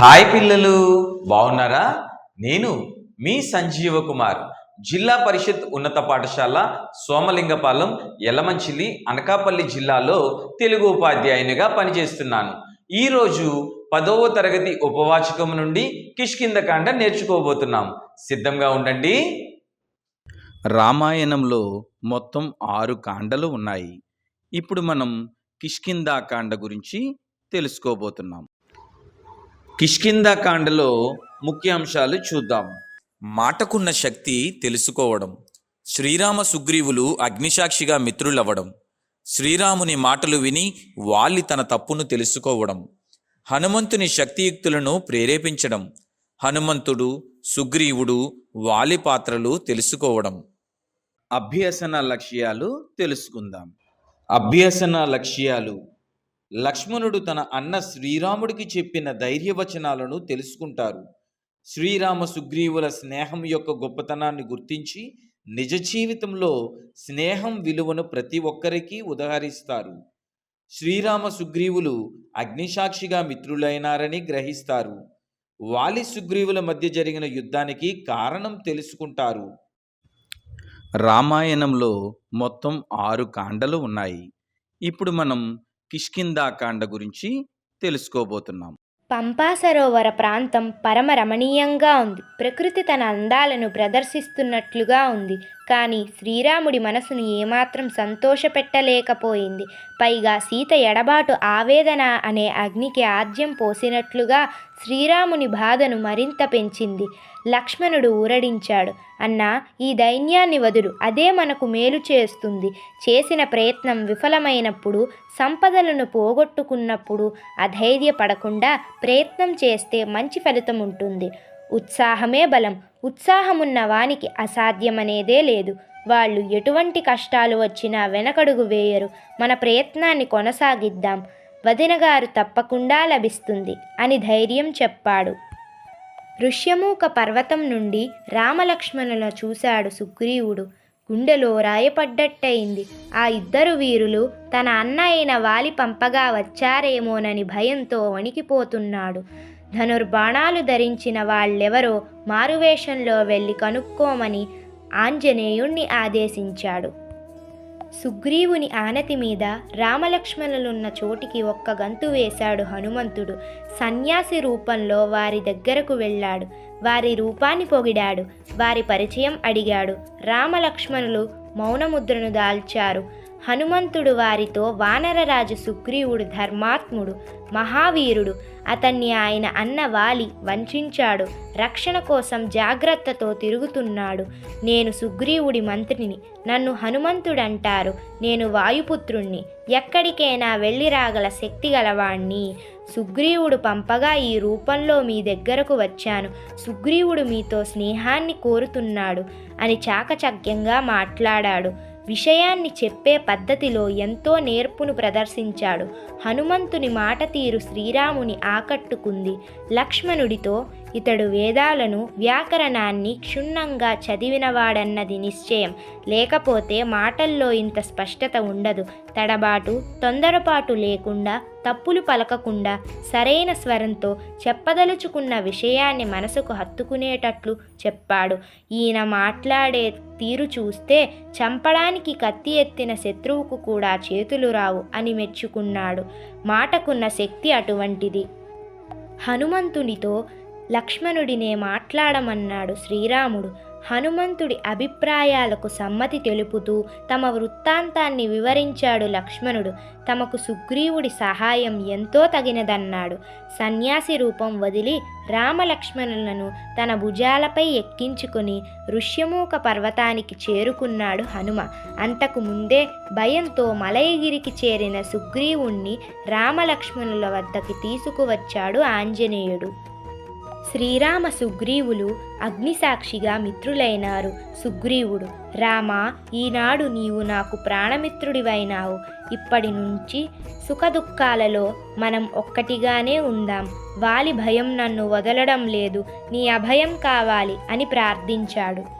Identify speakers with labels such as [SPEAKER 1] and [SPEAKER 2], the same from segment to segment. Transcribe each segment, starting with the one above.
[SPEAKER 1] Hi పిల్లలు బాగున్నారా? నేను మీ సంజీవ కుమార్ జిల్లా పరిషత్ ఉన్నత పాఠశాల సోమలింగపాలెం ఎల్లమంచిలి అనకాపల్లి జిల్లాలో తెలుగు ఉపాధ్యాయునిగా పనిచేస్తున్నాను. ఈరోజు పదవ తరగతి ఉపవాచకం నుండి కిష్కిందకాండ నేర్చుకోబోతున్నాం. సిద్ధంగా ఉండండి.
[SPEAKER 2] రామాయణంలో మొత్తం ఆరు కాండలు ఉన్నాయి. ఇప్పుడు మనం కిష్కిందాకాండ గురించి తెలుసుకోబోతున్నాం. కిష్కిందాకాండలో ముఖ్యాంశాలు చూద్దాం. మాటకున్న శక్తి తెలుసుకోవడం శ్రీరామ సుగ్రీవులు అగ్నిసాక్షిగా మిత్రులవ్వడం శ్రీరాముని మాటలు విని వాలి తన తప్పును తెలుసుకోవడం హనుమంతుని శక్తియుక్తులను ప్రేరేపించడం హనుమంతుడు సుగ్రీవుడు వాలి పాత్రలు తెలుసుకోవడం. అభ్యసన లక్ష్యాలు తెలుసుకుందాం. అభ్యసన లక్ష్యాలు లక్ష్మణుడు తన అన్న శ్రీరాముడికి చెప్పిన ధైర్యవచనాలను తెలుసుకుంటారు. శ్రీరామ సుగ్రీవుల స్నేహం యొక్క గొప్పతనాన్ని గుర్తించి నిజ జీవితంలో స్నేహం విలువను ప్రతి ఒక్కరికి ఉదహరిస్తారు. శ్రీరామ సుగ్రీవులు అగ్నిసాక్షిగా మిత్రులైనారని గ్రహిస్తారు. వాలి సుగ్రీవుల మధ్య జరిగిన యుద్ధానికి కారణం తెలుసుకుంటారు. రామాయణంలో మొత్తం ఆరు కాండలు ఉన్నాయి. ఇప్పుడు మనం కిష్కిందాకాండ గురించి తెలుసుకోబోతున్నాం.
[SPEAKER 3] పంపా సరోవర ప్రాంతం పరమ రమణీయంగా ఉంది. ప్రకృతి తన అందాలను ప్రదర్శిస్తున్నట్లుగా ఉంది. కానీ శ్రీరాముడి మనసును ఏమాత్రం సంతోషపెట్టలేకపోయింది. పైగా సీత ఎడబాటు ఆవేదన అనే అగ్నికి ఆద్యం పోసినట్లుగా శ్రీరాముని బాధను మరింత పెంచింది. లక్ష్మణుడు ఊరడించాడు. అన్నా ఈ దైన్యాన్ని వదులు. అదే మనకు మేలు చేస్తుంది. చేసిన ప్రయత్నం విఫలమైనప్పుడు సంపదలను పోగొట్టుకున్నప్పుడు అధైర్యపడకుండా ప్రయత్నం చేస్తే మంచి ఫలితం ఉంటుంది ఉత్సాహమే బలం. ఉత్సాహమున్న వానికి అసాధ్యమనేదే లేదు. వాళ్ళు ఎటువంటి కష్టాలు వచ్చినా వెనకడుగు వేయరు. మన ప్రయత్నాన్ని కొనసాగిద్దాం. వదినగారు తప్పకుండా లభిస్తుంది అని ధైర్యం చెప్పాడు. ఋష్యమూక పర్వతం నుండి రామలక్ష్మణులను చూశాడు సుగ్రీవుడు. గుండెలో రాయపడ్డట్టయింది. ఆ ఇద్దరు వీరులు తన అన్న అయిన వాలి పంపగా వచ్చారేమోనని భయంతో వణికిపోతున్నాడు. ధనుర్బాణాలు ధరించిన వాళ్ళెవరో మారువేషంలో వెళ్ళి కనుక్కోమని ఆంజనేయుణ్ణి ఆదేశించాడు. సుగ్రీవుని ఆనతి మీద రామలక్ష్మణులున్న చోటికి ఒక్క గంతు వేశాడు హనుమంతుడు. సన్యాసి రూపంలో వారి దగ్గరకు వెళ్ళాడు. వారి రూపాన్ని పొగిడాడు. వారి పరిచయం అడిగాడు. రామలక్ష్మణులు మౌనముద్రను దాల్చారు. హనుమంతుడు వారితో వానరరాజు సుగ్రీవుడు ధర్మాత్ముడు మహావీరుడు అతన్ని ఆయన అన్న వాలి వంచాడు. రక్షణ కోసం జాగ్రత్తతో తిరుగుతున్నాడు. నేను సుగ్రీవుడి మంత్రిని నన్ను హనుమంతుడంటారు. నేను వాయుపుత్రుణ్ణి. ఎక్కడికైనా వెళ్ళి రాగల శక్తి గలవాణ్ణి. సుగ్రీవుడు పంపగా ఈ రూపంలో మీ దగ్గరకు వచ్చాను. సుగ్రీవుడు మీతో స్నేహాన్ని కోరుతున్నాడు అని చాకచక్యంగా మాట్లాడాడు. విషయాన్ని చెప్పే పద్ధతిలో ఎంతో నేర్పును ప్రదర్శించాడు. హనుమంతుని మాట తీరు శ్రీరాముని ఆకట్టుకుంది. లక్ష్మణుడితో ఇతడు వేదాలను వ్యాకరణాన్ని క్షుణ్ణంగా చదివినవాడన్నది నిశ్చయం. లేకపోతే మాటల్లో ఇంత స్పష్టత ఉండదు. తడబాటు తొందరపాటు లేకుండా తప్పులు పలకకుండా సరైన స్వరంతో చెప్పదలుచుకున్న విషయాన్ని మనసుకు హత్తుకునేటట్లు చెప్పాడు. ఈయన మాట్లాడే తీరు చూస్తే చంపడానికి కత్తి ఎత్తిన శత్రువుకు కూడా చేతులు రావు అని మెచ్చుకున్నాడు. మాటకున్న శక్తి అటువంటిది. హనుమంతునితో లక్ష్మణుడినే మాట్లాడమన్నాడు శ్రీరాముడు. హనుమంతుడి అభిప్రాయాలకు సమ్మతి తెలుపుతూ తమ వృత్తాంతాన్ని వివరించాడు లక్ష్మణుడు. తమకు సుగ్రీవుడి సహాయం ఎంతో తగినదన్నాడు. సన్యాసి రూపం వదిలి రామలక్ష్మణులను తన భుజాలపై ఎక్కించుకుని ఋష్యమూక పర్వతానికి చేరుకున్నాడు హనుమ. అంతకు ముందే భయంతో మలయగిరికి చేరిన సుగ్రీవుణ్ణి రామలక్ష్మణుల వద్దకి తీసుకువచ్చాడు ఆంజనేయుడు. శ్రీరామ సుగ్రీవులు అగ్నిసాక్షిగా మిత్రులైనారు. సుగ్రీవుడు రామా ఈనాడు నీవు నాకు ప్రాణమిత్రుడివైనావు. ఇప్పటి నుంచి సుఖదుఖాలలో మనం ఒక్కటిగానే ఉందాం. వాలి భయం నన్ను వదలడం లేదు. నీ అభయం కావాలి అని ప్రార్థించాడు.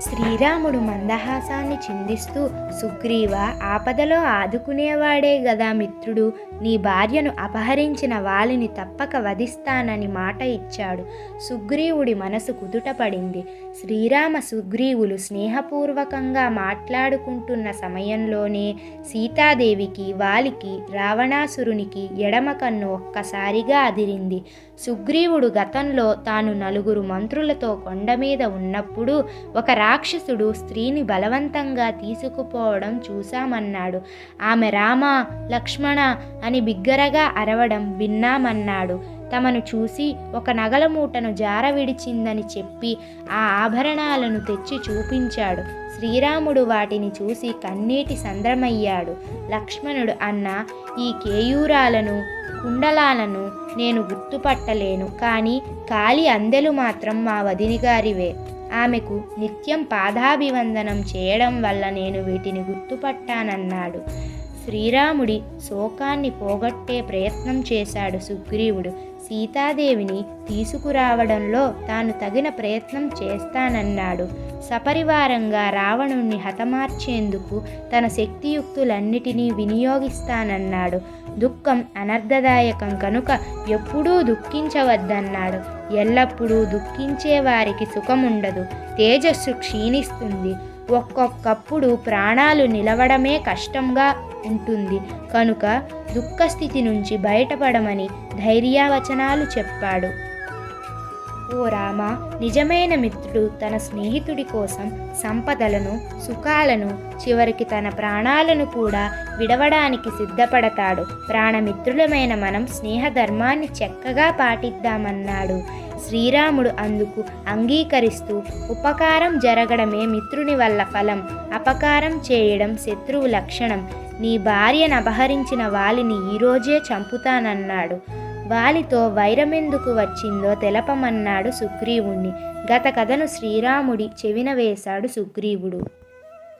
[SPEAKER 3] శ్రీరాముడు మందహాసాన్ని చిందిస్తూ సుగ్రీవ ఆపదలో ఆదుకునేవాడే గదా మిత్రుడు. నీ భార్యను అపహరించిన వాలిని తప్పక వధిస్తానని మాట ఇచ్చాడు. సుగ్రీవుడి మనసు కుదుటపడింది. శ్రీరామ సుగ్రీవులు స్నేహపూర్వకంగా మాట్లాడుకుంటున్న సమయంలోనే సీతాదేవికి వాలికి రావణాసురునికి ఎడమ కన్ను ఒక్కసారిగా అదిరింది. సుగ్రీవుడు గతంలో తాను నలుగురు మంత్రులతో కొండ మీద ఉన్నప్పుడు ఒక రాక్షసుడు స్త్రీని బలవంతంగా తీసుకుపోవడం చూశామన్నాడు. ఆమె రామ లక్ష్మణ అని బిగ్గరగా అరవడం విన్నామన్నాడు. తమను చూసి ఒక నగల మూటను జార విడిచిందని చెప్పి ఆ ఆభరణాలను తెచ్చి చూపించాడు. శ్రీరాముడు వాటిని చూసి కన్నీటి సంద్రమయ్యాడు. లక్ష్మణుడు అన్న ఈ కేయూరాలను కుండలాలను నేను గుర్తుపట్టలేను కానీ కాలి అందెలు మాత్రం మా వదిని గారివే ఆమెకు నిత్యం పాదాభివందనం చేయడం వల్ల నేను వీటిని గుర్తుపట్టానన్నాడు. శ్రీరాముడి శోకాన్ని పోగొట్టే ప్రయత్నం చేశాడు సుగ్రీవుడు. సీతాదేవిని తీసుకురావడంలో తాను తగిన ప్రయత్నం చేస్తానన్నాడు. సపరివారంగా రావణుణ్ణి హతమార్చేందుకు తన శక్తియుక్తులన్నిటినీ వినియోగిస్తానన్నాడు. దుఃఖం అనర్థదాయకం కనుక ఎప్పుడూ దుఃఖించవద్దన్నాడు. ఎల్లప్పుడూ దుఃఖించే వారికి సుఖముండదు. తేజస్సు క్షీణిస్తుంది. ఒక్కొక్కప్పుడు ప్రాణాలు నిలవడమే కష్టంగా ఉంటుంది. కనుక దుఃఖస్థితి నుంచి బయటపడమని ధైర్యవచనాలు చెప్పాడు. ఓ రామ నిజమైన మిత్రుడు తన స్నేహితుడి కోసం సంపదలను సుఖాలను చివరికి తన ప్రాణాలను కూడా విడవడానికి సిద్ధపడతాడు. ప్రాణమిత్రులమైన మనం స్నేహధర్మాన్ని చక్కగా పాటిద్దామన్నాడు. శ్రీరాముడు అందుకు అంగీకరిస్తూ ఉపకారం జరగడమే మిత్రుని వల్ల ఫలం అపకారం చేయడం శత్రువు లక్షణం. నీ భార్యను అపహరించిన వాలిని ఈరోజే చంపుతానన్నాడు. వాలితో వైరమెందుకు వచ్చిందో తెలపమన్నాడు సుగ్రీవుణ్ణి. గత కథను శ్రీరాముడి చెవిన వేశాడు సుగ్రీవుడు.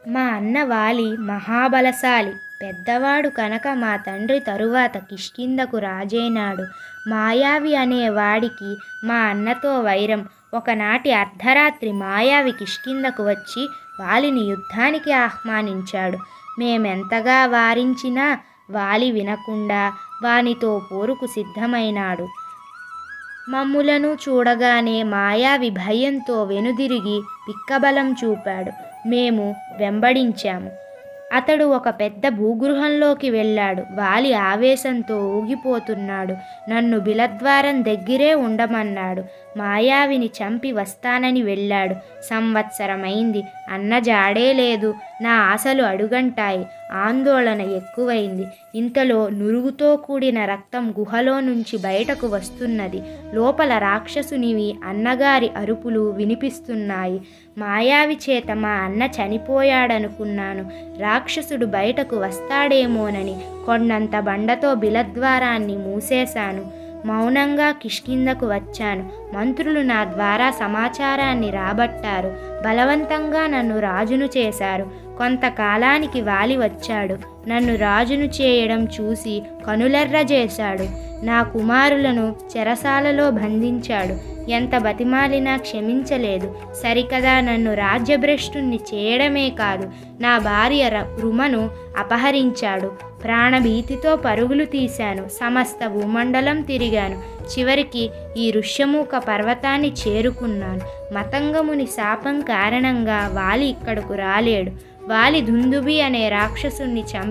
[SPEAKER 3] మా అన్న వాలి మహాబలశాలి. పెద్దవాడు కనుక మా తండ్రి తరువాత కిష్కిందకు రాజైనాడు. మాయావి అనే వాడికి మా అన్నతో వైరం. ఒకనాటి అర్ధరాత్రి మాయావి కిష్కిందకు వచ్చి వాలిని యుద్ధానికి ఆహ్వానించాడు. మేమెంతగా వారించినా వాలి వినకుండా వానితో పోరుకు సిద్ధమైనాడు. మమ్ములను చూడగానే మాయావి భయంతో వెనుదిరిగి పిక్కబలం చూపాడు. మేము వెంబడించాము. అతడు ఒక పెద్ద భూగృహంలోకి వెళ్ళాడు. వాలి ఆవేశంతో ఊగిపోతున్నాడు. నన్ను బిలద్వారం దగ్గరే ఉండమన్నాడు. మాయావిని చంపి వస్తానని వెళ్ళాడు. సంవత్సరమైంది. అన్న జాడే లేదు. నా ఆశలు అడుగంటాయి. ఆందోళన ఎక్కువైంది. ఇంతలో నురుగుతో కూడిన రక్తం గుహలో నుంచి బయటకు వస్తున్నది. లోపల రాక్షసునివి అన్నగారి అరుపులు వినిపిస్తున్నాయి. మాయావి చేత మా అన్న చనిపోయాడనుకున్నాను. రాక్షసుడు బయటకు వస్తాడేమోనని కొండంత బండతో బిలద్వారాన్ని మూసేశాను. మౌనంగా కిష్కిందకు వచ్చాను. మంత్రులు నా ద్వారా సమాచారాన్ని రాబట్టారు. బలవంతంగా నన్ను రాజును చేశారు. కొంతకాలానికి వాలి వచ్చాడు. నన్ను రాజును చేయడం చూసి కనులెర్ర చేశాడు. నా కుమారులను చెరసాలలో బంధించాడు. ఎంత బతిమాలినా క్షమించలేదు. సరికదా నన్ను రాజ్యభ్రష్టుణ్ణి చేయడమే కాదు నా భార్య రుమను అపహరించాడు. ప్రాణభీతితో పరుగులు తీశాను. సమస్త భూమండలం తిరిగాను. చివరికి ఈ ఋష్యమూక పర్వతాన్ని చేరుకున్నాను. మతంగముని శాపం కారణంగా వాలి ఇక్కడకు రాలేడు. వాలి దుందుబి అనే రాక్షసుణ్ణి చంప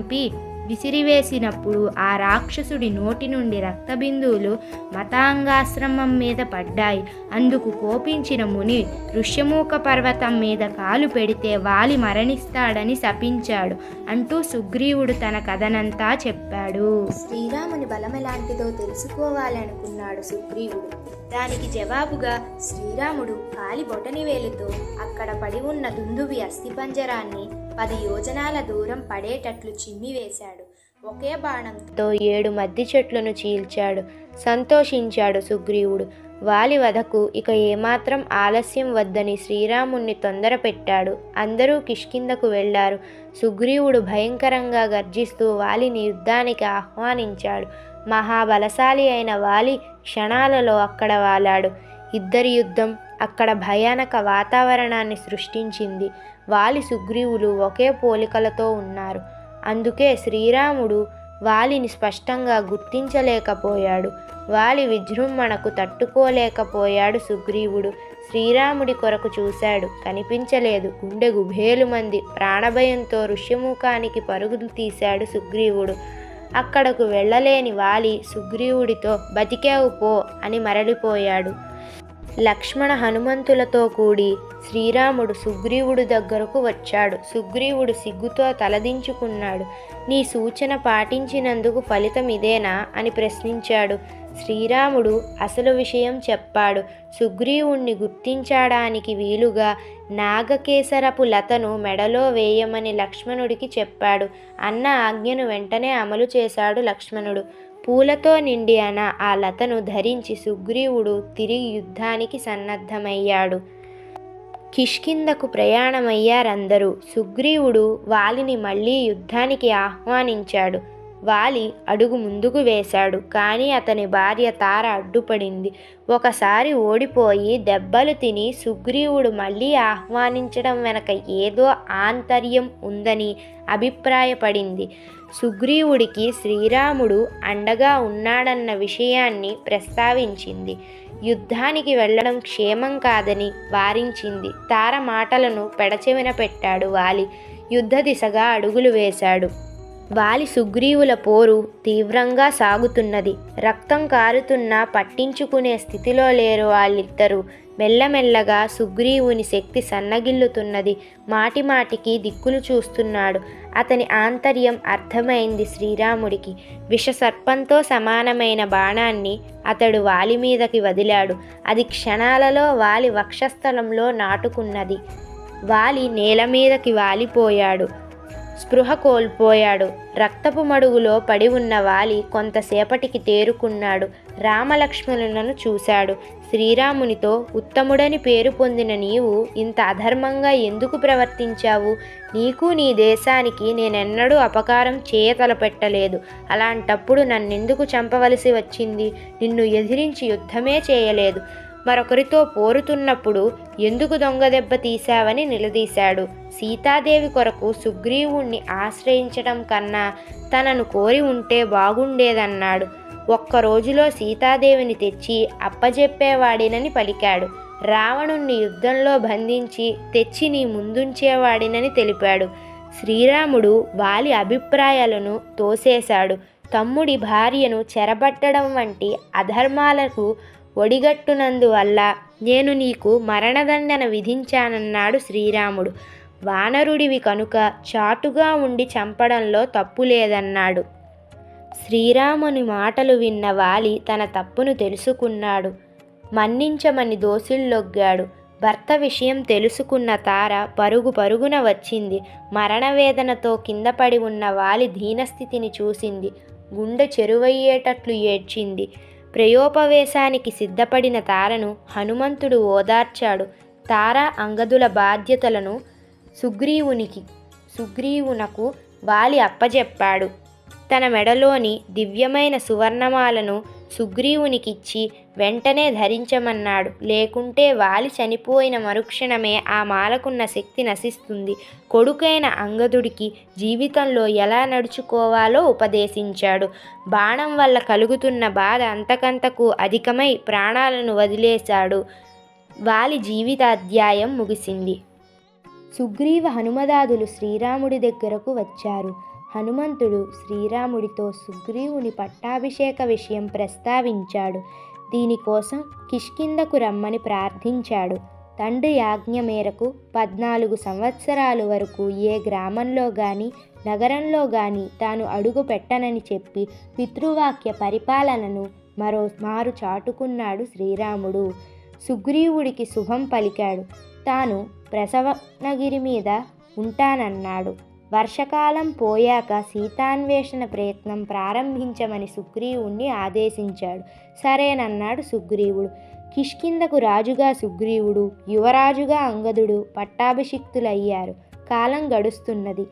[SPEAKER 3] విసిరివేసినప్పుడు ఆ రాక్షసుడి నోటి నుండి రక్తబిందువులు మతాంగాశ్రమం మీద పడ్డాయి. అందుకు కోపించిన ముని ఋష్యమూక పర్వతం మీద కాలు పెడితే వాలి మరణిస్తాడని శపించాడు. అంటూ సుగ్రీవుడు తన కథనంతా చెప్పాడు.
[SPEAKER 4] శ్రీరాముని బలం ఎలాంటిదో తెలుసుకోవాలనుకున్నాడు సుగ్రీవుడు. దానికి జవాబుగా శ్రీరాముడు కాలి బొటని వేలుతో అక్కడ పడి ఉన్న దుందువి అస్థిపంజరాన్ని పది యోజనాల దూరం పడేటట్లు చిమ్మివేశాడు. ఒకే బాణంతో
[SPEAKER 3] ఏడు మద్ది చెట్లను చీల్చాడు. సంతోషించాడు సుగ్రీవుడు. వాలి వధకు ఇక ఏమాత్రం ఆలస్యం వద్దని శ్రీరాముణ్ణి తొందర పెట్టాడు. అందరూ కిష్కిందకు వెళ్ళారు. సుగ్రీవుడు భయంకరంగా గర్జిస్తూ వాలిని యుద్ధానికి ఆహ్వానించాడు. మహాబలశాలి అయిన వాలి క్షణాలలో అక్కడ వాలాడు. ఇద్దరి యుద్ధం అక్కడ భయానక వాతావరణాన్ని సృష్టించింది. వాలి సుగ్రీవులు ఒకే పోలికలతో ఉన్నారు. అందుకే శ్రీరాముడు వాలిని స్పష్టంగా గుర్తించలేకపోయాడు. వాలి విజృంభణకు తట్టుకోలేకపోయాడు సుగ్రీవుడు. శ్రీరాముడి కొరకు చూశాడు. కనిపించలేదు. గుండె గుభేలు మంది ప్రాణభయంతో ఋష్యముఖానికి పరుగులు తీశాడు సుగ్రీవుడు. అక్కడకు వెళ్ళలేని వాలి సుగ్రీవుడితో బతికావు పో అని మరలిపోయాడు. లక్ష్మణ హనుమంతులతో కూడి శ్రీరాముడు సుగ్రీవుడు దగ్గరకు వచ్చాడు. సుగ్రీవుడు సిగ్గుతో తలదించుకున్నాడు. నీ సూచన పాటించినందుకు ఫలితం ఇదేనా అని ప్రశ్నించాడు. శ్రీరాముడు అసలు విషయం చెప్పాడు. సుగ్రీవుణ్ణి గుర్తించడానికి వీలుగా నాగకేసరపు లతను మెడలో వేయమని లక్ష్మణుడికి చెప్పాడు. అన్న ఆజ్ఞను వెంటనే అమలు చేశాడు లక్ష్మణుడు. పూలతో నిండి అన ఆ లతను ధరించి సుగ్రీవుడు తిరిగి యుద్ధానికి సన్నద్ధమయ్యాడు. కిష్కిందకు ప్రయాణమయ్యారందరూ. సుగ్రీవుడు వాలిని మళ్ళీ యుద్ధానికి ఆహ్వానించాడు. వాలి అడుగు ముందుకు వేశాడు. కానీ అతని భార్య తార అడ్డుపడింది. ఒకసారి ఓడిపోయి దెబ్బలు తిని సుగ్రీవుడు మళ్ళీ ఆహ్వానించడం వెనక ఏదో ఆంతర్యం ఉందని అభిప్రాయపడింది. సుగ్రీవుడికి శ్రీరాముడు అండగా ఉన్నాడన్న విషయాన్ని ప్రస్తావించింది. యుద్ధానికి వెళ్ళడం క్షేమం కాదని వారించింది. తార మాటలను పెడచెవిన పెట్టాడు వాలి. యుద్ధ దిశగా అడుగులు వేశాడు. వాలి సుగ్రీవుల పోరు తీవ్రంగా సాగుతున్నది. రక్తం కారుతున్నా పట్టించుకునే స్థితిలో లేరు వాళ్ళిద్దరూ. మెల్లమెల్లగా సుగ్రీవుని శక్తి సన్నగిల్లుతున్నది. మాటిమాటికి దిక్కులు చూస్తున్నాడు. అతని ఆంతర్యం అర్థమైంది శ్రీరాముడికి. విషసర్పంతో సమానమైన బాణాన్ని అతడు వాలి మీదకి వదిలాడు. అది క్షణాలలో వాలి వక్షస్థలంలో నాటుకున్నది. వాలి నేల మీదకి వాలిపోయాడు. స్పృహ కోల్పోయాడు. రక్తపు మడుగులో పడి ఉన్న వాలి కొంతసేపటికి తేరుకున్నాడు. రామలక్ష్మణులను చూశాడు. శ్రీరామునితో ఉత్తముడని పేరు పొందిన నీవు ఇంత అధర్మంగా ఎందుకు ప్రవర్తించావు? నీకు నీ దేశానికి నేనెన్నడూ అపకారం చేయతలపెట్టలేదు. అలాంటప్పుడు నన్నెందుకు చంపవలసి వచ్చింది? నిన్ను ఎదిరించి యుద్ధమే చేయలేదు. మరొకరితో పోరుతున్నప్పుడు ఎందుకు దొంగ దెబ్బ తీశావని నిలదీశాడు. సీతాదేవి కొరకు సుగ్రీవుణ్ణి ఆశ్రయించడం కన్నా తనను కోరి ఉంటే బాగుండేదన్నాడు. ఒక్క రోజులో సీతాదేవిని తెచ్చి అప్పజెప్పేవాడినని పలికాడు. రావణుణ్ణి యుద్ధంలో బంధించి తెచ్చి నీ ముందుంచేవాడినని తెలిపాడు. శ్రీరాముడు వాలి అభిప్రాయాలను తోసేశాడు. తమ్ముడి భార్యను చెరబట్టడం వంటి అధర్మాలకు ఒడిగట్టునందువల్ల నేను నీకు మరణదండన విధించానన్నాడు శ్రీరాముడు. వానరుడివి కనుక చాటుగా ఉండి చంపడంలో తప్పు లేదన్నాడు శ్రీరాముని మాటలు విన్న వాలి తన తప్పును తెలుసుకున్నాడు. మన్నించమని దోసిల్లొగ్గాడు భర్త విషయం తెలుసుకున్న తార పరుగు పరుగున వచ్చింది. మరణవేదనతో కింద పడి ఉన్న వాలి దీనస్థితిని చూసింది. గుండె చెరువయ్యేటట్లు ఏడ్చింది. ప్రయోపవేశానికి సిద్ధపడిన తారను హనుమంతుడు ఓదార్చాడు. తార అంగదుల బాధ్యతలను సుగ్రీవునికి సుగ్రీవునకు వాలి అప్పజెప్పాడు. తన మెడలోని దివ్యమైన సువర్ణమాలను సుగ్రీవునికిచ్చి వెంటనే ధరించమన్నాడు. లేకుంటే వాలి చనిపోయిన మరుక్షణమే ఆ మాలకున్న శక్తి నశిస్తుంది. కొడుకైన అంగదుడికి జీవితంలో ఎలా నడుచుకోవాలో ఉపదేశించాడు. బాణం వల్ల కలుగుతున్న బాధ అంతకంతకు అధికమై ప్రాణాలను వదిలేశాడు. వాలి జీవితాధ్యాయం ముగిసింది. సుగ్రీవ హనుమదాదులు శ్రీరాముడి దగ్గరకు వచ్చారు. హనుమంతుడు శ్రీరాముడితో సుగ్రీవుని పట్టాభిషేక విషయం ప్రస్తావించాడు. దీనికోసం కిష్కిందకు రమ్మని ప్రార్థించాడు. తండ్రి ఆజ్ఞ మేరకు పద్నాలుగు సంవత్సరాల వరకు ఏ గ్రామంలో గాని నగరంలో గాని తాను అడుగు పెట్టనని చెప్పి పితృవాక్య పరిపాలనను మరో మారు చాటుకున్నాడు శ్రీరాముడు. సుగ్రీవుడికి శుభం పలికాడు. తాను ప్రసవనగిరి మీద ఉంటానన్నాడు. వర్షకాలం పోయాక సీతాన్వేషణ ప్రయత్నం ప్రారంభించమని సుగ్రీవుణ్ణి ఆదేశించాడు. సరేనన్నాడు సుగ్రీవుడు. కిష్కిందకు రాజుగా సుగ్రీవుడు యువరాజుగా అంగదుడు పట్టాభిషిక్తులయ్యారు. కాలం గడుస్తున్నది.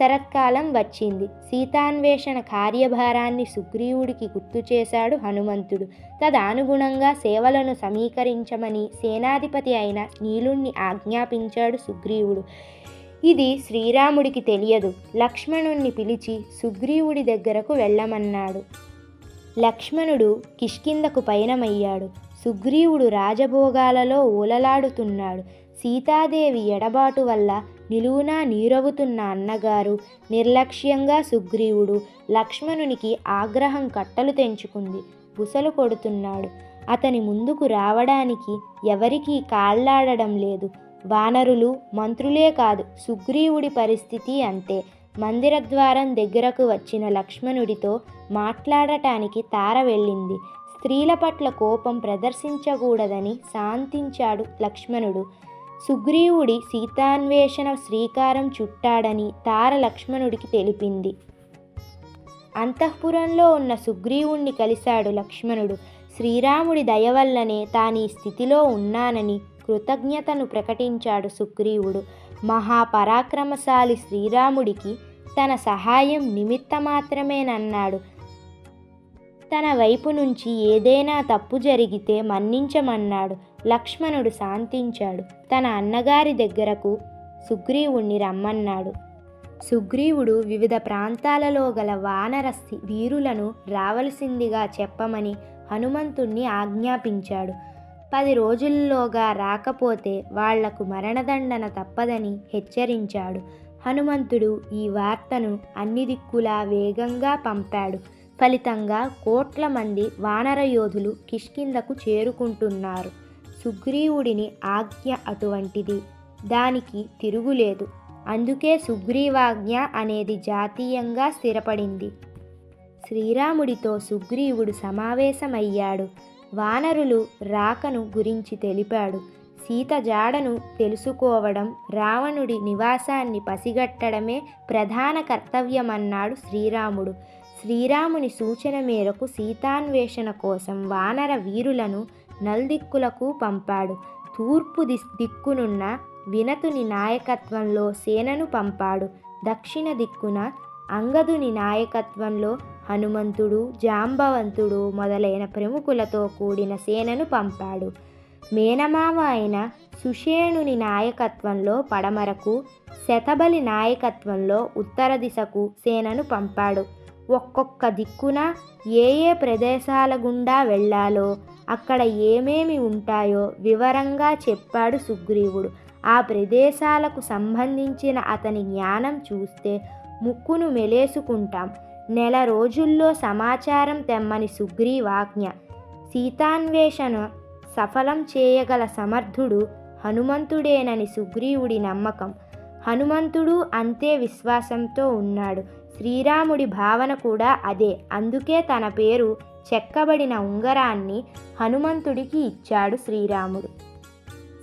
[SPEAKER 3] శరత్కాలం వచ్చింది. సీతాన్వేషణ కార్యభారాన్ని సుగ్రీవుడికి గుర్తు చేశాడు హనుమంతుడు. తదనుగుణంగా సేవలను సమీకరించమని సేనాధిపతి అయిన నీలుణ్ణి ఆజ్ఞాపించాడు సుగ్రీవుడు. ఇది శ్రీరాముడికి తెలియదు. లక్ష్మణుణ్ణి పిలిచి సుగ్రీవుడి దగ్గరకు వెళ్ళమన్నాడు. లక్ష్మణుడు కిష్కిందకు పయనమయ్యాడు. సుగ్రీవుడు రాజభోగాలలో ఊలలాడుతున్నాడు. సీతాదేవి ఎడబాటు వల్ల నిలువునా నీరవుతున్న అన్నగారు నిర్లక్ష్యంగా సుగ్రీవుడు లక్ష్మణునికి ఆగ్రహం కట్టలు తెంచుకుంది. బుసలు కొడుతున్నాడు. అతని ముందుకు రావడానికి ఎవరికీ కాళ్ళాడడం లేదు. వానరులు మంత్రులే కాదు సుగ్రీవుడి పరిస్థితి అంతే. మందిర ద్వారం దగ్గరకు వచ్చిన లక్ష్మణుడితో మాట్లాడటానికి తార వెళ్ళింది. స్త్రీల పట్ల కోపం ప్రదర్శించకూడదని శాంతించాడు లక్ష్మణుడు. సుగ్రీవుడి సీతాన్వేషణ శ్రీకారం చుట్టాడని తార లక్ష్మణుడికి తెలిపింది. అంతఃపురంలో ఉన్న సుగ్రీవుణ్ణి కలిశాడు లక్ష్మణుడు. శ్రీరాముడి దయ వల్లనే తాను ఈ స్థితిలో ఉన్నానని కృతజ్ఞతను ప్రకటించాడు సుగ్రీవుడు. మహాపరాక్రమశాలి శ్రీరాముడికి తన సహాయం నిమిత్త మాత్రమేనన్నాడు తన వైపు నుంచి ఏదైనా తప్పు జరిగితే మన్నించమన్నాడు. లక్ష్మణుడు శాంతించాడు. తన అన్నగారి దగ్గరకు సుగ్రీవుణ్ణి రమ్మన్నాడు. సుగ్రీవుడు వివిధ ప్రాంతాలలో గల వానర వీరులను రావలసిందిగా చెప్పమని హనుమంతుణ్ణి ఆజ్ఞాపించాడు. పది రోజుల్లోగా రాకపోతే వాళ్ళకు మరణదండన తప్పదని హెచ్చరించాడు. హనుమంతుడు ఈ వార్తను అన్ని దిక్కులా వేగంగా పంపాడు. ఫలితంగా కోట్ల మంది వానర యోధులు కిష్కిందకు చేరుకుంటున్నారు. సుగ్రీవుడిని ఆజ్ఞ అటువంటిది. దానికి తిరుగులేదు. అందుకే సుగ్రీవాజ్ఞ అనేది జాతీయంగా స్థిరపడింది. శ్రీరాముడితో సుగ్రీవుడు సమావేశమయ్యాడు. వానరులు రాకను గురించి తెలిపాడు. సీత జాడను తెలుసుకోవడం రావణుడి నివాసాన్ని పసిగట్టడమే ప్రధాన కర్తవ్యమన్నాడు శ్రీరాముడు. శ్రీరాముని సూచన మేరకు సీతాన్వేషణ కోసం వానర వీరులను నల్దిక్కులకు పంపాడు. తూర్పు దిస్ దిక్కునున్న వినతుని నాయకత్వంలో సేనను పంపాడు. దక్షిణ దిక్కున అంగదుని నాయకత్వంలో హనుమంతుడు జాంబవంతుడు మొదలైన ప్రముఖులతో కూడిన సేనను పంపాడు. మేనమామ అయిన సుషేణుని నాయకత్వంలో పడమరకు శతబలి నాయకత్వంలో ఉత్తర దిశకు సేనను పంపాడు. ఒక్కొక్క దిక్కున ఏ ఏ ప్రదేశాల గుండా వెళ్ళాలో అక్కడ ఏమేమి ఉంటాయో వివరంగా చెప్పాడు సుగ్రీవుడు. ఆ ప్రదేశాలకు సంబంధించిన అతని జ్ఞానం చూస్తే ముక్కును మెలేసుకుంటాం. నెల రోజుల్లో సమాచారం తెమ్మని సుగ్రీవాజ్ఞ. సీతాన్వేషణ సఫలం చేయగల సమర్థుడు హనుమంతుడేనని సుగ్రీవుడి నమ్మకం. హనుమంతుడు అంతే విశ్వాసంతో ఉన్నాడు. శ్రీరాముడి భావన కూడా అదే. అందుకే తన పేరు చెక్కబడిన ఉంగరాన్ని హనుమంతుడికి ఇచ్చాడు శ్రీరాముడు.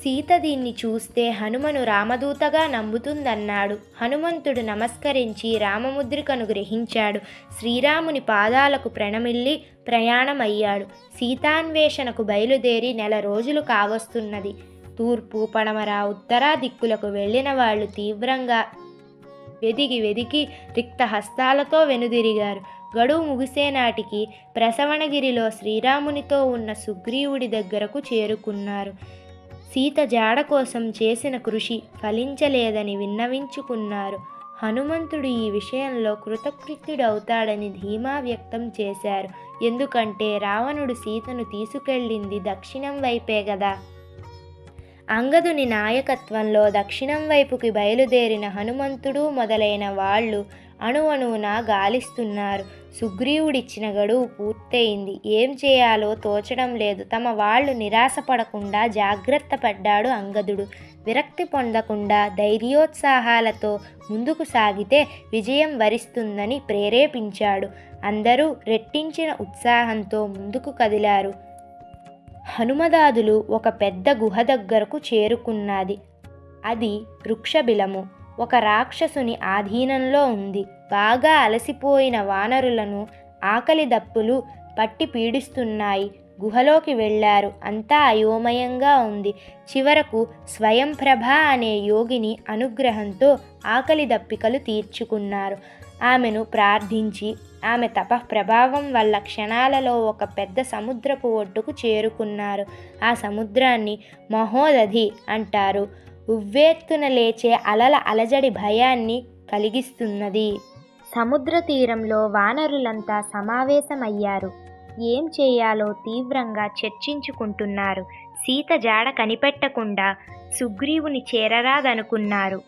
[SPEAKER 3] సీత దీన్ని చూస్తే హనుమను రామదూతగా నమ్ముతుందన్నాడు. హనుమంతుడు నమస్కరించి రామముద్రికను గ్రహించాడు. శ్రీరాముని పాదాలకు ప్రణమిల్లి ప్రయాణమయ్యాడు. సీతాన్వేషణకు బయలుదేరి నెల రోజులు కావస్తున్నది. తూర్పు పడమర ఉత్తర దిక్కులకు వెళ్ళిన వాళ్ళు తీవ్రంగా వెదిగి వెదికి రిక్త హస్తాలతో వెనుదిరిగారు. గడువు ముగిసే నాటికి ప్రసవణగిరిలో శ్రీరామునితో ఉన్న సుగ్రీవుడి దగ్గరకు చేరుకున్నారు. సీత జాడ కోసం చేసిన కృషి ఫలించలేదని విన్నవించుకున్నారు. హనుమంతుడు ఈ విషయంలో కృతకృత్యుడవుతాడని ధీమా వ్యక్తం చేశారు. ఎందుకంటే రావణుడు సీతను తీసుకెళ్ళింది దక్షిణం వైపే గదా. అంగదుని నాయకత్వంలో దక్షిణం వైపుకి బయలుదేరిన హనుమంతుడు మొదలైన వాళ్ళు అణువణువున గాలిస్తున్నారు. సుగ్రీవుడిచ్చిన గడువు పూర్తయింది. ఏం చేయాలో తోచడం లేదు. తమ వాళ్ళు నిరాశపడకుండా జాగ్రత్త పడ్డాడు అంగదుడు. విరక్తి పొందకుండా ధైర్యోత్సాహాలతో ముందుకు సాగితే విజయం వరిస్తుందని ప్రేరేపించాడు. అందరూ రెట్టించిన ఉత్సాహంతో ముందుకు కదిలారు. హనుమదాదులు ఒక పెద్ద గుహ దగ్గరకు చేరుకున్నది. అది వృక్షబిలము. ఒక రాక్షసుని ఆధీనంలో ఉంది. బాగా అలసిపోయిన వానరులను ఆకలి దప్పులు పట్టి పీడిస్తున్నాయి. గుహలోకి వెళ్ళారు. అంతా అయోమయంగా ఉంది. చివరకు స్వయంప్రభ అనే యోగిని అనుగ్రహంతో ఆకలి దప్పికలు తీర్చుకున్నారు. ఆమెను ప్రార్థించి ఆమె తప ప్రభావం వల్ల క్షణాలలో ఒక పెద్ద సముద్రపు ఒడ్డుకు చేరుకున్నారు. ఆ సముద్రాన్ని మహోదధి అంటారు. ఉవ్వేత్తున లేచే అలల అలజడి భయాన్ని కలిగిస్తున్నది. సముద్ర తీరంలో వానరులంతా సమావేశమయ్యారు. ఏం చేయాలో తీవ్రంగా చర్చించుకుంటున్నారు. సీత జాడ కనిపెట్టకుండా సుగ్రీవుని చేరరాదనుకున్నారు.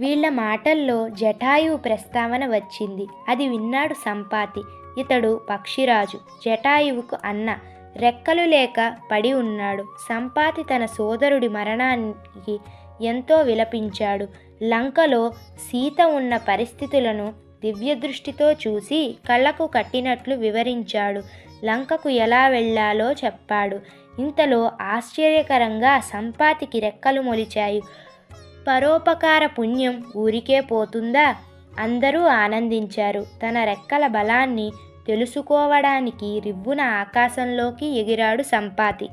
[SPEAKER 3] వీళ్ళ మాటల్లో జటాయువు ప్రస్తావన వచ్చింది. అది విన్నాడు సంపాతి. ఇతడు పక్షిరాజు. జటాయువుకు అన్న రెక్కలు లేక పడి ఉన్నాడు. సంపాతి తన సోదరుడి మరణానికి ఎంతో విలపించాడు. లంకలో సీత ఉన్న పరిస్థితులను దివ్యదృష్టితో చూసి కళ్ళకు కట్టినట్లు వివరించాడు. లంకకు ఎలా వెళ్ళాలో చెప్పాడు. ఇంతలో ఆశ్చర్యకరంగా సంపాతికి రెక్కలు మొలిచాయి. పరోపకార పుణ్యం ఊరికే పోతుందా? అందరూ ఆనందించారు. తన రెక్కల బలాన్ని తెలుసుకోవడానికి రివ్వున ఆకాశంలోకి ఎగిరాడు సంపాతి.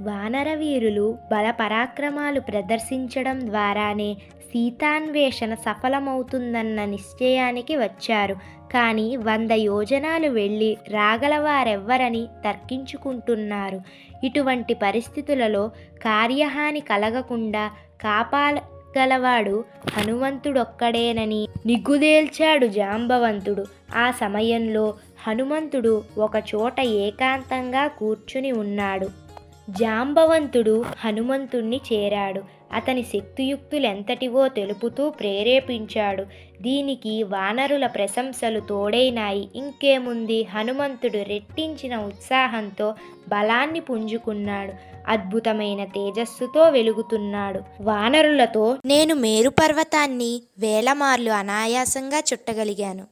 [SPEAKER 3] వానరవీరులు బల పరాక్రమాలు ప్రదర్శించడం ద్వారానే సీతాన్వేషణ సఫలమవుతుందన్న నిశ్చయానికి వచ్చారు. కానీ వంద యోజనాలు వెళ్ళి రాగలవారెవ్వరని తర్కించుకుంటున్నారు. ఇటువంటి పరిస్థితులలో కార్యహాని కలగకుండా కాపాడగలవాడు హనుమంతుడొక్కడేనని నిగ్గుదేల్చాడు జాంబవంతుడు. ఆ సమయంలో హనుమంతుడు ఒకచోట ఏకాంతంగా కూర్చుని ఉన్నాడు. జాంబవంతుడు హనుమంతుణ్ణి చేరాడు. అతని శక్తియుక్తులెంతటివో తెలుపుతూ ప్రేరేపించాడు. దీనికి వానరుల ప్రశంసలు తోడైనాయి. ఇంకేముంది? హనుమంతుడు రెట్టించిన ఉత్సాహంతో బలాన్ని పుంజుకున్నాడు. అద్భుతమైన తేజస్సుతో వెలుగుతున్నాడు. వానరులతో
[SPEAKER 4] నేను మేరు పర్వతాన్ని వేలమార్లు అనాయాసంగా చుట్టగలిగాను.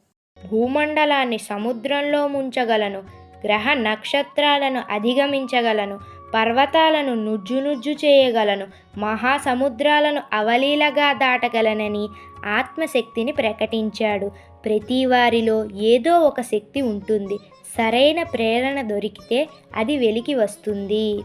[SPEAKER 3] భూమండలాన్ని సముద్రంలో ముంచగలను. గ్రహ నక్షత్రాలను అధిగమించగలను. పర్వతాలను నుజ్జు నుజ్జు చేయగలను మహాసముద్రాలను అవలీలగా దాటగలనని ఆత్మశక్తిని ప్రకటించాడు. ప్రతి వారిలో ఏదో ఒక శక్తి ఉంటుంది. సరైన ప్రేరణ దొరికితే అది వెలికి వస్తుంది.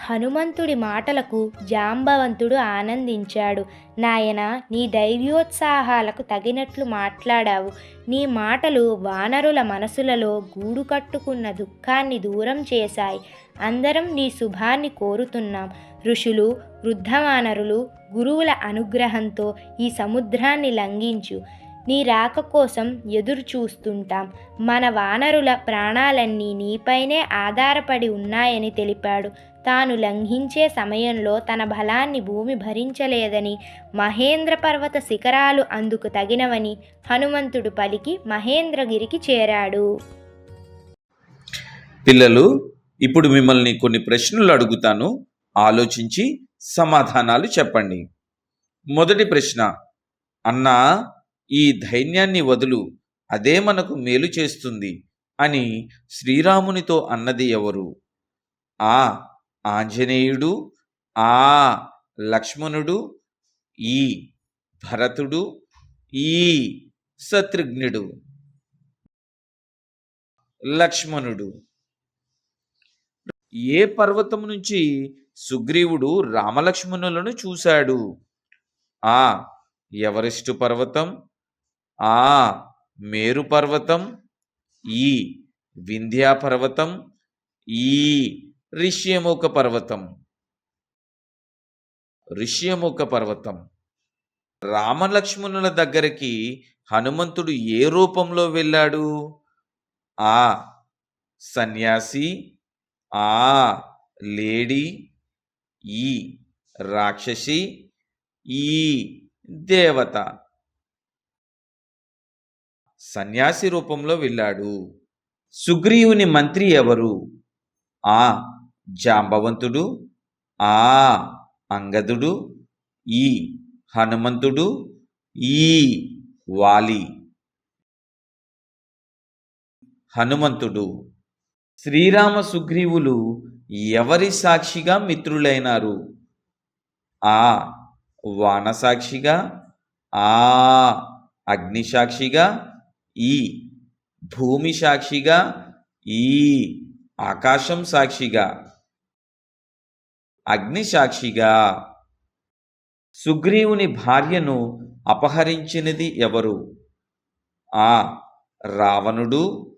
[SPEAKER 3] హనుమంతుడి మాటలకు జాంబవంతుడు ఆనందించాడు. నాయన నీ దైవ్యోత్సాహాలకు తగినట్లు మాట్లాడావు. నీ మాటలు వానరుల మనసులలో గూడు కట్టుకున్న దుఃఖాన్ని దూరం చేశాయి. అందరం నీ శుభాన్ని కోరుతున్నాం. ఋషులు వృద్ధవానరులు గురువుల అనుగ్రహంతో ఈ సముద్రాన్ని లంఘించు. నీ రాక కోసం ఎదురు చూస్తుంటాం. మన వానరుల ప్రాణాలన్నీ నీపైనే ఆధారపడి ఉన్నాయని తెలిపాడు. తాను లంఘించే సమయంలో తన బలాన్ని భూమి భరించలేదని మహేంద్ర పర్వత శిఖరాలు అందుకు తగినవని హనుమంతుడు పలికి మహేంద్రగిరికి చేరాడు.
[SPEAKER 2] పిల్లలు ఇప్పుడు మిమ్మల్ని కొన్ని ప్రశ్నలు అడుగుతాను. ఆలోచించి సమాధానాలు చెప్పండి. మొదటి ప్రశ్న అన్నా ఈ ధైన్యాన్ని వదులు అదే మనకు మేలు చేస్తుంది అని శ్రీరామునితో అన్నది ఎవరు? ఆ ఆంజనేయుడు ఆ లక్ష్మణుడు ఈ భరతుడు ఈ శత్రుఘ్నుడు. లక్ష్మణుడు. ఏ పర్వతం నుంచి సుగ్రీవుడు రామలక్ష్మణులను చూశాడు? ఆ ఎవరెస్టు పర్వతం ఆ మేరు పర్వతం ఈ వింధ్యా పర్వతం ఈ ఋష్యముఖ పర్వతం. ఋష్యముఖ పర్వతం. రామలక్ష్మణుల దగ్గరికి హనుమంతుడు ఏ రూపంలో వెళ్ళాడు? ఆ సన్యాసి ఆ లేడీ ఈ రాక్షసి ఈ దేవత. సన్యాసి రూపంలో వెళ్ళాడు. సుగ్రీవుని మంత్రి ఎవరు? ఆ జాంబవంతుడు ఆ అంగదుడు ఈ హనుమంతుడు ఈ వాలి. హనుమంతుడు శ్రీరామ సుగ్రీవులు ఎవరి సాక్షిగా మిత్రులైనారు? ఆ వాన సాక్షిగా ఆ అగ్ని సాక్షిగా ఈ భూమి సాక్షిగా ఈ ఆకాశం సాక్షిగా. అగ్నిసాక్షిగా సుగ్రీవుని భార్యను అపహరించినది ఎవరు? ఆ రావణుడు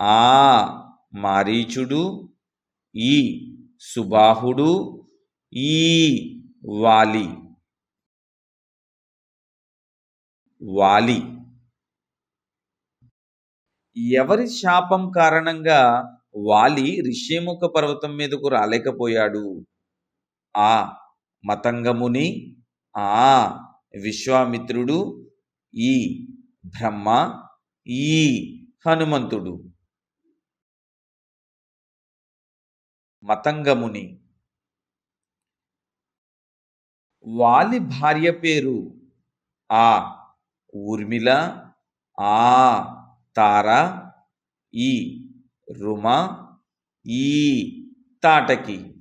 [SPEAKER 2] ఆ మారీచుడు ఈ సుబాహుడు ఈ వాలి. వాలి. ఎవరి శాపం కారణంగా వాలి ఋష్యముఖ పర్వతం మీదకు రాలేకపోయాడు? ఆ మతంగముని ఆ విశ్వామిత్రుడు ఈ బ్రహ్మ ఈ హనుమంతుడు. మతంగముని. వాలి భార్య పేరు ఆ ఊర్మిళ ఆ తార ఈ రుమ ఈ తాటకి.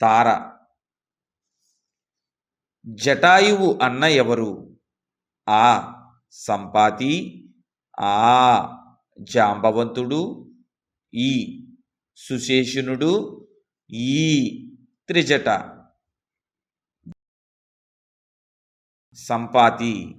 [SPEAKER 2] తార. జటాయువు అన్న ఎవరు? ఆ. సంపాతి. ఆ. జాంబవంతుడు. ఈ. సుశేషునుడు. ఈ. త్రిజట. సంపాతి.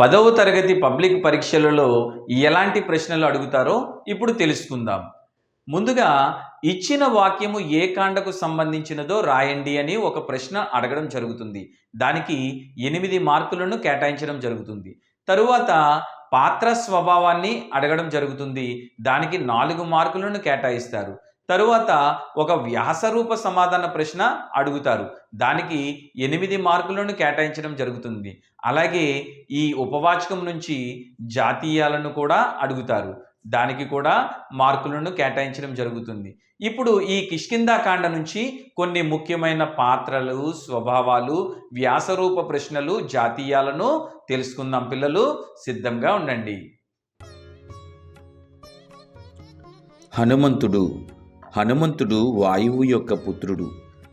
[SPEAKER 1] పదవ తరగతి పబ్లిక్ పరీక్షలలో ఎలాంటి ప్రశ్నలు అడుగుతారో ఇప్పుడు తెలుసుకుందాం. ముందుగా ఇచ్చిన వాక్యము ఏ కాండకు సంబంధించినదో రాయండి అని ఒక ప్రశ్న అడగడం జరుగుతుంది. దానికి ఎనిమిది మార్కులను కేటాయించడం జరుగుతుంది. తరువాత పాత్ర స్వభావాన్ని అడగడం జరుగుతుంది. దానికి నాలుగు మార్కులను కేటాయిస్తారు. తరువాత ఒక వ్యాసరూప సమాధాన ప్రశ్న అడుగుతారు. దానికి ఎనిమిది మార్కులను కేటాయించడం జరుగుతుంది. అలాగే ఈ ఉపవాచకం నుంచి జాతీయాలను కూడా అడుగుతారు. దానికి కూడా మార్కులను కేటాయించడం జరుగుతుంది. ఇప్పుడు ఈ కిష్కిందాకాండ నుంచి కొన్ని ముఖ్యమైన పాత్రలు స్వభావాలు వ్యాసరూప ప్రశ్నలు జాతీయాలను తెలుసుకుందాం. పిల్లలు సిద్ధంగా ఉండండి.
[SPEAKER 2] హనుమంతుడు హనుమంతుడు వాయువు యొక్క పుత్రుడు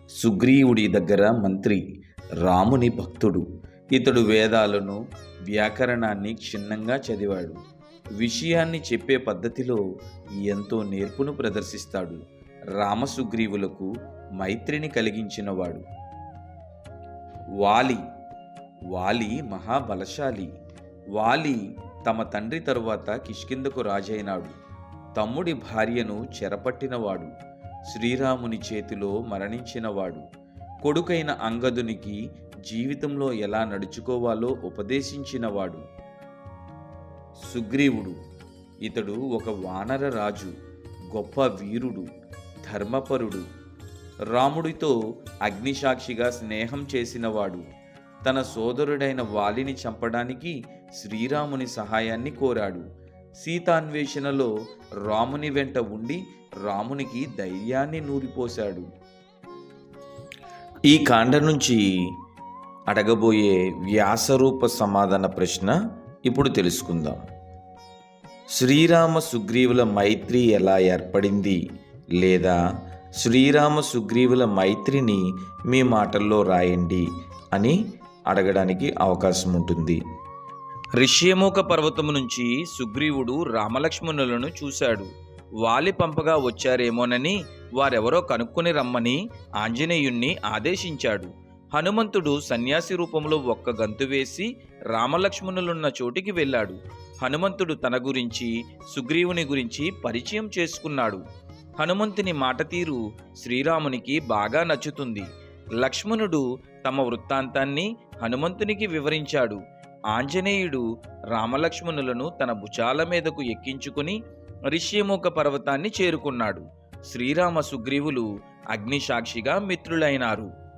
[SPEAKER 2] సుగ్రీవుడి దగ్గర మంత్రి రాముని భక్తుడు. ఇతడు వేదాలను వ్యాకరణాన్ని క్షుణ్ణంగా చదివాడు. విషయాన్ని చెప్పే పద్ధతిలో ఎంతో నేర్పును ప్రదర్శిస్తాడు. రామసుగ్రీవులకు మైత్రిని కలిగించినవాడు. వాలి వాలి మహాబలశాలి. వాలి తమ తండ్రి తరువాత కిష్కిందకు రాజైనాడు. తమ్ముడి భార్యను చెరపట్టినవాడు. శ్రీరాముని చేతిలో మరణించినవాడు. కొడుకైన అంగదునికి జీవితంలో ఎలా నడుచుకోవాలో ఉపదేశించినవాడు. సుగ్రీవుడు. ఇతడు ఒక వానర రాజు గొప్ప వీరుడు ధర్మపరుడు. రాముడితో అగ్నిసాక్షిగా స్నేహం చేసినవాడు తన సోదరుడైన వాలిని చంపడానికి శ్రీరాముని సహాయాన్ని కోరాడు. సీతాన్వేషణలో రాముని వెంట ఉండి రామునికి ధైర్యాన్ని నూరిపోశాడు. ఈ కాండ నుంచి అడగబోయే వ్యాసరూప సమాధాన ప్రశ్న ఇప్పుడు తెలుసుకుందాం. శ్రీరామ సుగ్రీవుల మైత్రి ఎలా ఏర్పడింది? లేదా శ్రీరామ సుగ్రీవుల మైత్రిని మీ మాటల్లో రాయండి అని అడగడానికి అవకాశం ఉంటుంది. ఋష్యముఖ పర్వతము నుంచి సుగ్రీవుడు రామలక్ష్మణులను చూశాడు. వాలి పంపగా వచ్చారేమోనని వారెవరో కనుక్కొని రమ్మని ఆంజనేయుణ్ణి ఆదేశించాడు. హనుమంతుడు సన్యాసి రూపంలో ఒక్క గంతు వేసి రామలక్ష్మణులున్న చోటికి వెళ్ళాడు. హనుమంతుడు తన గురించి సుగ్రీవుని గురించి పరిచయం చేసుకున్నాడు. హనుమంతుని మాట తీరు శ్రీరామునికి బాగా నచ్చుతుంది. లక్ష్మణుడు తమ వృత్తాంతాన్ని హనుమంతునికి వివరించాడు. ఆంజనేయుడు రామలక్ష్మణులను తన భుజాల మీదకు ఎక్కించుకుని ఋష్యముఖ పర్వతాన్ని చేరుకున్నాడు. శ్రీరామ సుగ్రీవులు అగ్నిసాక్షిగా మిత్రులైనారు.